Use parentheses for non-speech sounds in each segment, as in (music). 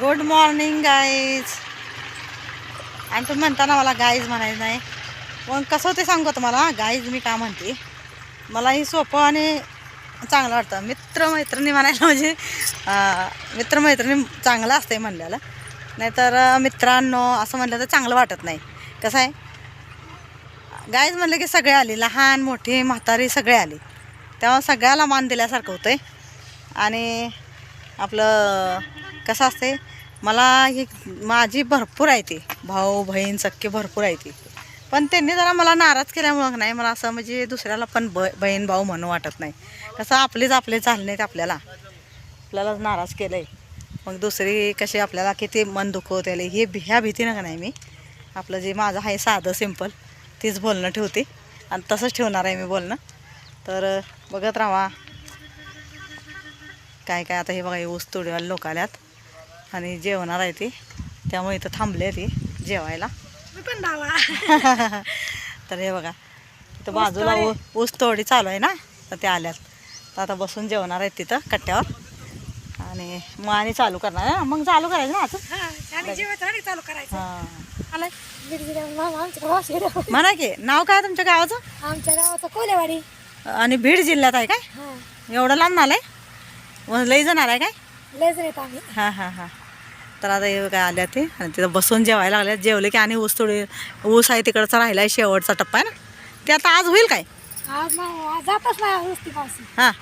Good morning guys आणि तुम्ही म्हणताना मला गाईज म्हणायचं नाही. मग कसं होते सांगू तुम्हाला? गाईज मी का म्हणते? मला ही सोपं आणि चांगलं वाटतं. मित्रमैत्रिणी म्हणायला म्हणजे मित्रमैत्रिणी चांगलं असतंय म्हणल्याला. नाहीतर मित्रांनो असं म्हणलं तर चांगलं वाटत नाही. कसं आहे? गाईज म्हणलं की सगळे आले. लहान मोठी म्हातारी सगळे आले. तेव्हा सगळ्याला मान दिल्यासारखं होतं आणि आपलं कसं असते मला ही माझी भरपूर आहे ती. भाऊ बहीण सख्खे भरपूर आहे ती. पण त्यांनी जरा मला नाराज केल्यामुळं नाही मला असं म्हणजे दुसऱ्याला पण ब बहीण भाऊ म्हणून वाटत नाही. कसं आपलेच आपले झाले नाहीत आपल्याला. आपल्यालाच नाराज केलं आहे मग दुसरी कशी आपल्याला किती मन दुखवतेले हे भी- ह्या भीतीनं का नाही मी? आपलं जे माझं आहे साधं सिंपल तीच बोलणं ठेवते. आणि तसंच ठेवणार आहे मी बोलणं. तर बघत राहा. काय काय आता हे बघा हे ऊस तोडीवाले लोक आल्यात. आणि जेवणार आहे ती. त्यामुळे इथं थांबले ती जेवायला. मी पण धावा. (laughs) तर हे बघा इथं बाजूला ऊस तोडी चालू आहे ना? तर ते आल्यात. तर आता बसून जेवणार आहेत तिथं कट्ट्यावर. आणि मग आणि चालू करणार आहे ना मग चालू करायचं ना आता हा चालू करायचं. हां. म्हणा की नाव काय तुमच्या गावाचं? आमच्या गावाचं कोलेवाडी. आणि बीड जिल्ह्यात आहे काय? एवढं लांब आलाय? मग लई जण आलाय काय? लयच येत आम्ही. हां हां हां. तर आता हे काय आल्या ते? आणि तिथं बसून जेवायला लागल्या. जेवले की आणि ऊस थोडी ऊस आहे तिकडचा राहिला आहे शेवटचा टप्पा आहे ना? ते आता आज होईल काय? आज नाही जातच नाही हां.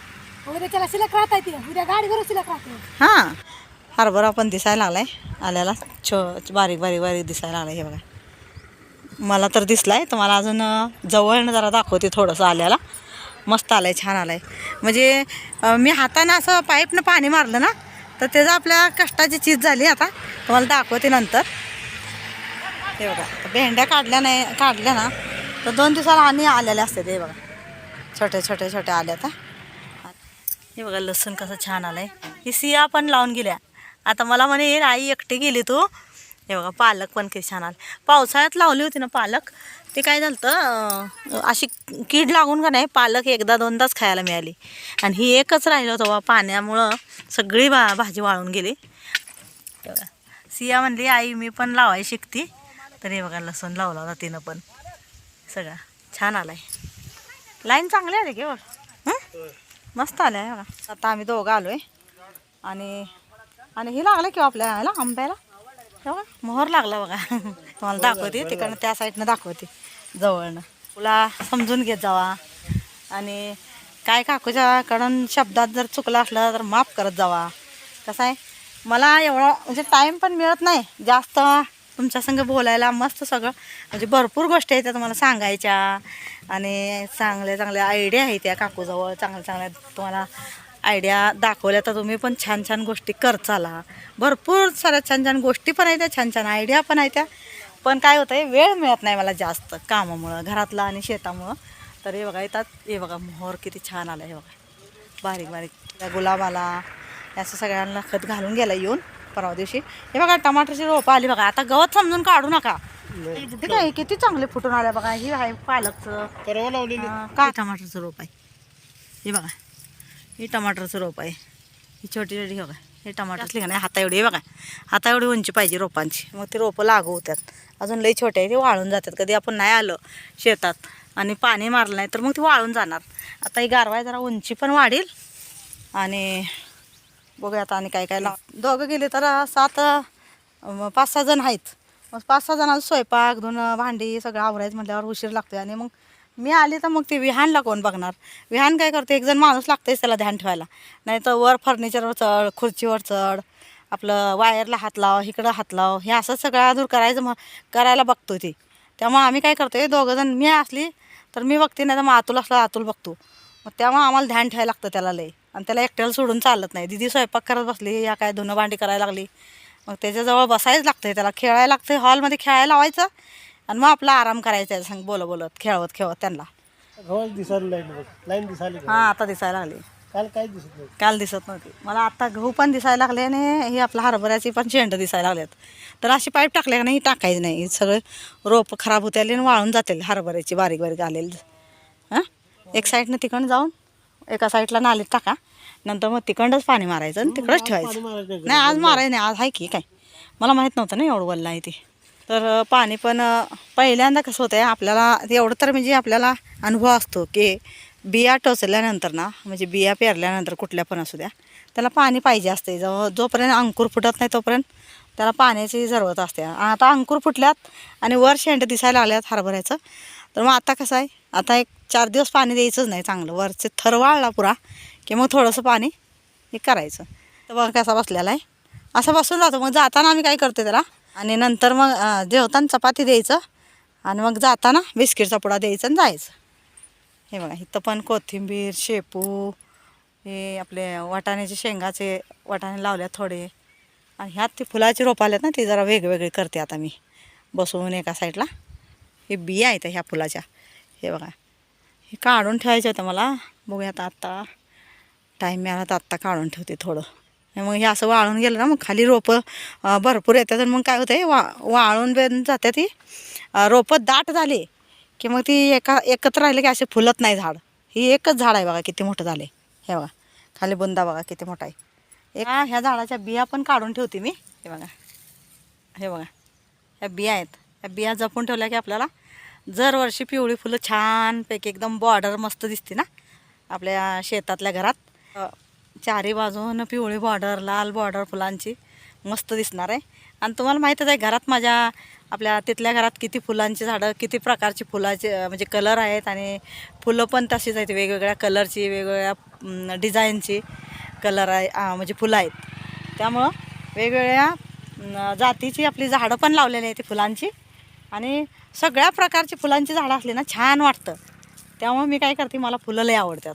उद्या त्याला शिलक राहता येते उद्या गाडीवर शिलक राहते. हां. हरभरा पण दिसायला लागलाय. आल्याला छो बारीक बारीक बारीक दिसायला लागलाय हे बघा. मला तर दिसलाय. तुम्हाला अजून जवळनं जरा दाखवते थोडंसं आल्याला. मस्त आलंय छान आलंय. म्हणजे अं, मी हातानं असं पाईपनं पाणी मारलं ना तर त्याचं आपल्या कष्टाची चीज झाली आता. तुम्हाला दाखवते नंतर. हे बघा तर भेंड्या काढल्या नाही काढल्या ना तर दोन दिवसाला आणि आलेल्या असते हे बघा. छोट्या छोट्या छोट्या आल्या आता. हे बघा लसूण कसं छान आलं आहे ही सिया पण लावून गेल्या. आता मला म्हणे आई एकटी गेली तू. हे बघा पालक पण किती छान आले. पावसाळ्यात लावली होती ना पालक? ते काय झालं होतं, अशी कीड लागून का नाही पालक एकदा दोनदाच खायला मिळाली. आणि ही एकच राहिलं होतं बा पाण्यामुळं सगळी बा भाजी वाळून गेली. हे सिया म्हणली आई मी पण लावायला शिकते. तर हे बघा लसूण लावला होता तिनं पण. सगळा छान आला आहे लाईन चांगली आली की बघ. मस्त आलं आहे बघा. आता आम्ही दोघं आलो आहे आणि आणि हे लागलं किंवा आपल्या ह्याला आंब्याला? हो मोहर लागला बघा. तुम्हाला दाखवते तिकडनं त्या साईडनं दाखवते जवळनं. तुला समजून घेत जावा. आणि काय काकूच्याकडून शब्दात जर चुकला असलं तर माफ करत जावा. कसं आहे? मला एवढा म्हणजे टाईम पण मिळत नाही. जास्त तुमच्या संग बोलायला मस्त सगळं म्हणजे भरपूर गोष्टी आहेत त्या तुम्हाला सांगायच्या. आणि चांगल्या चांगल्या आयडिया आहेत त्या काकूजवळ. चांगल्या चांगल्या तुम्हाला आयडिया दाखवल्या तर तुम्ही पण छान छान गोष्टी करचाला भरपूर साऱ्या छान छान गोष्टी पण आहेत त्या छान छान आयडिया पण आहेत. त्या पण काय होतं आहे वेळ मिळत नाही मला जास्त कामामुळं घरातलं आणि शेतामुळं. तर हे बघा येतात. हे बघा मोहर किती छान आलं हे बघा. बारीक बारीक. गुलाबाला असं सगळ्यांना खत घालून गेला येऊन परवा दिवशी. हे बघा टमाटरची रोपं आली बघा. आता गवत समजून काढू नका. हे काय किती चांगले फुटून आल्या बघा. ही आहे पालकचं. परवा लावलेली. काय टमाटरचं रोप आहे? हे बघा. ही टमाटरचं रोप आहे. ही छोटी छोटी हो काय हे टमाटर. असली का नाही? हाता एवढी बघा. हाता एवढी उंची पाहिजे रोपांची. मग ते रोपं लागू होतात अजून लई छोटे आहे ते वाळून जातात. कधी आपण नाही आलं शेतात आणि पाणी मारलं नाही तर मग ते वाळून जाणार. आता ही गारवाय जरा उंची पण वाढेल आणि बघूया आता आणि काय काय लाव दोघं गेले तर सात पाच सहा जण आहेत. मग पाच सहा जणांचा स्वयंपाक धुणं भांडी सगळं आवरायचं म्हटल्यावर उशीर लागतोय आणि मग मी आली तर मग ते विहानला कोण बघणार? विहान काय करते? एक जण माणूस लागतेच त्याला ध्यान ठेवायला. नाही तर वर फर्निचरवर चढ खुर्चीवर चढ आपलं वायरला हात लाव इकडं हात लाव हे असं सगळं दूर करायचं मग करायला बघतो ते. त्यामुळे आम्ही काय करतो दोघं जण मी असली तर मी बघते नाही तर मग अतुल असला अतुल बघतो. मग त्यामुळे आम्हाला ध्यान ठेवायला लागतं त्याला लई आणि त्याला एकट्याला सोडून चालत नाही. दिदी स्वयंपाक करत बसली या काय धुणं भांडी करायला लागली. मग त्याच्याजवळ बसायच लागतंय त्याला खेळायला लागतंय हॉलमध्ये खेळायला लावायचं. आणि मग आपला आराम करायचा आहे सांग बोलत बोलत खेळवत खेळवत त्यांना. गव्हाच दिसायला लाईन बघ लाईन दिसायली का? हां आता दिसायला लागली. काल काय दिसत नाही काल दिसत नव्हती. मला आता गहू पण दिसायला लागले आणि ही आपल्या हरभऱ्याची पण शेंड दिसायला लागल्यात तर अशी पाईप टाकले का नाही ही टाकायची नाही. सगळे रोप खराब होते आणि वाळून जाते हरभऱ्याची बारीक बारीक आलेली. हां? एक साईडनं तिकडनं जाऊन एका साईडला नालीत टाका. नंतर मग तिकडंच पाणी मारायचं आणि तिकडंच ठेवायचं. नाही आज मारायचं नाही आज आहे की काय? मला माहीत नव्हतं ना एवढं वल्लं आहे ते. तर पाणी पण पहिल्यांदा कसं होतं आहे आपल्याला एवढं तर म्हणजे आपल्याला अनुभव असतो की बिया टोचल्यानंतर ना म्हणजे बिया पेरल्यानंतर कुठल्या पण असू द्या त्याला पाणी पाहिजे असते जो जोपर्यंत अंकुर फुटत नाही तोपर्यंत त्याला पाण्याची जरूरत असते. आता अंकुर फुटल्यात आणि वर शेंड दिसायला लागल्यात हरभऱ्याचं. तर मग आता कसं आहे आता एक चार दिवस पाणी द्यायचंच नाही चांगलं. वरचे थर वाळला पुरा की मग थोडंसं पाणी हे करायचं. तर बघा कसा बसलेला आहे. असं बसून जातो. मग जाताना आम्ही काय करतो त्याला आणि नंतर मग अं, जेवताना चपाती द्यायचं आणि मग जाताना बिस्किटचा पुडा द्यायचा आणि जायचं. हे बघा इथं पण कोथिंबीर शेपू हे आपले वाटाण्याचे शेंगाचे वाटाणे लावल्यात थोडे. आणि ह्यात ते फुलाची रोपं आल्यात ना ती जरा वेगवेगळी करते आता मी बसवून एका साईडला. हे बिया आहेत ह्या फुलाच्या. हे बघा हे काढून ठेवायचे होतं मला. बघूया आता. आत्ता टाईम मिळाला तर आत्ता काढून ठेवते थोडं. मग हे असं वाळून गेलं ना मग खाली रोपं भरपूर येतात आणि मग काय होतं वा वाळून बेन जाते ती. रोपं दाट झाली की मग ती एका एकत्र राहिले की असे फुलत नाही झाड. ही एकच झाड आहे बघा किती मोठं झाले. हे बघा खाली बुंदा बघा किती मोठा आहे. एक ह्या झाडाच्या बिया पण काढून ठेवते मी. हे बघा. हे बघा. ह्या बिया आहेत. ह्या बिया जपून ठेवल्या की आपल्याला दरवर्षी पिवळी फुलं छानपैकी एकदम बॉर्डर मस्त दिसते ना आपल्या शेतातल्या घरात. चारी बाजून पिवळी बॉर्डर लाल बॉर्डर फुलांची मस्त दिसणार आहे. आणि तुम्हाला माहीतच आहे घरात माझ्या आपल्या तिथल्या घरात किती फुलांची झाडं किती प्रकारची फुलाचे म्हणजे कलर आहेत आणि फुलं पण तशीच आहेत वेगवेगळ्या कलरची वेगवेगळ्या डिझाईनची कलर आहे म्हणजे फुलं आहेत. त्यामुळं वेगवेगळ्या जातीची आपली झाडं पण लावलेली आहेत ती फुलांची. आणि सगळ्या प्रकारची फुलांची झाडं असली ना छान वाटतं. त्यामुळे मी काय करते मला फुलं लय आवडतात.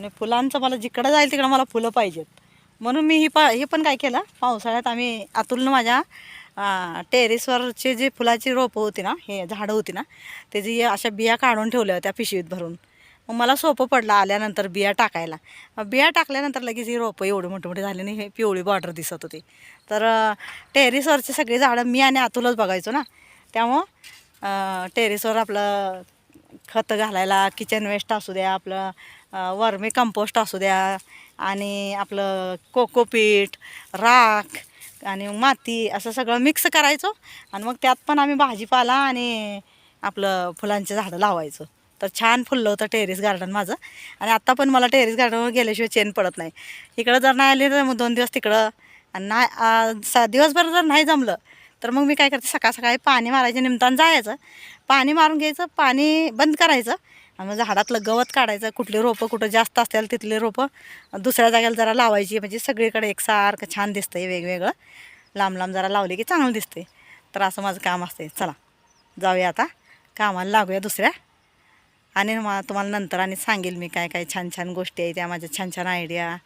आणि फुलांचं मला जिकडं जाईल तिकडं मला फुलं पाहिजेत. म्हणून मी ही प हे पण काय केलं पावसाळ्यात आम्ही अतुलनं माझ्या टेरेसवरचे जे फुलाची रोपं होती ना हे झाडं होती ना त्याची अशा बिया काढून ठेवल्या होत्या पिशवीत भरून. मग मला सोपं पडलं आल्यानंतर बिया टाकायला. बिया टाकल्यानंतर लगेच ही रोपं एवढी मोठी मोठी झाली नाही हे पिवळी बॉर्डर दिसत होती. तर टेरेसवरचे सगळी झाडं मी आणि आतुलच बघायचो ना त्यामुळं टेरेसवर आपलं खत घालायला किचन वेस्ट असू द्या आपलं वर्मी कंपोस्ट असू द्या आणि आपलं कोकोपीट राख आणि माती असं सगळं मिक्स करायचो. आणि मग त्यात पण आम्ही भाजीपाला आणि आपलं फुलांची झाडं लावायचो. तर छान फुललं होतं टेरेस गार्डन माझं. आणि आत्ता पण मला टेरेस गार्डनवर गेल्याशिवाय चेन पडत नाही. इकडं जर नाही आले तर मग दोन दिवस तिकडं. आणि नाही सा दिवसभर जर नाही जमलं तर मग मी काय करते? सकाळ सकाळी पाणी मारायच्या निमतानं जायचं. पाणी मारून घ्यायचं पाणी बंद करायचं. मग म्हणजे झाडातलं गवत काढायचं कुठले रोपं कुठं जास्त असतील तिथले रोपं दुसऱ्या जागेला जरा लावायची म्हणजे सगळीकडे एकसारखं छान दिसतंय वेगवेगळं. लांब लांब जरा लावले की चांगलं दिसतंय. तर असं माझं काम असतंय. चला जाऊया आता. कामाला लागूया दुसऱ्या. आणि मग तुम्हाला नंतर आणि सांगेल मी काय काय छान छान गोष्टी आहेत त्या माझ्या छान छान आयडिया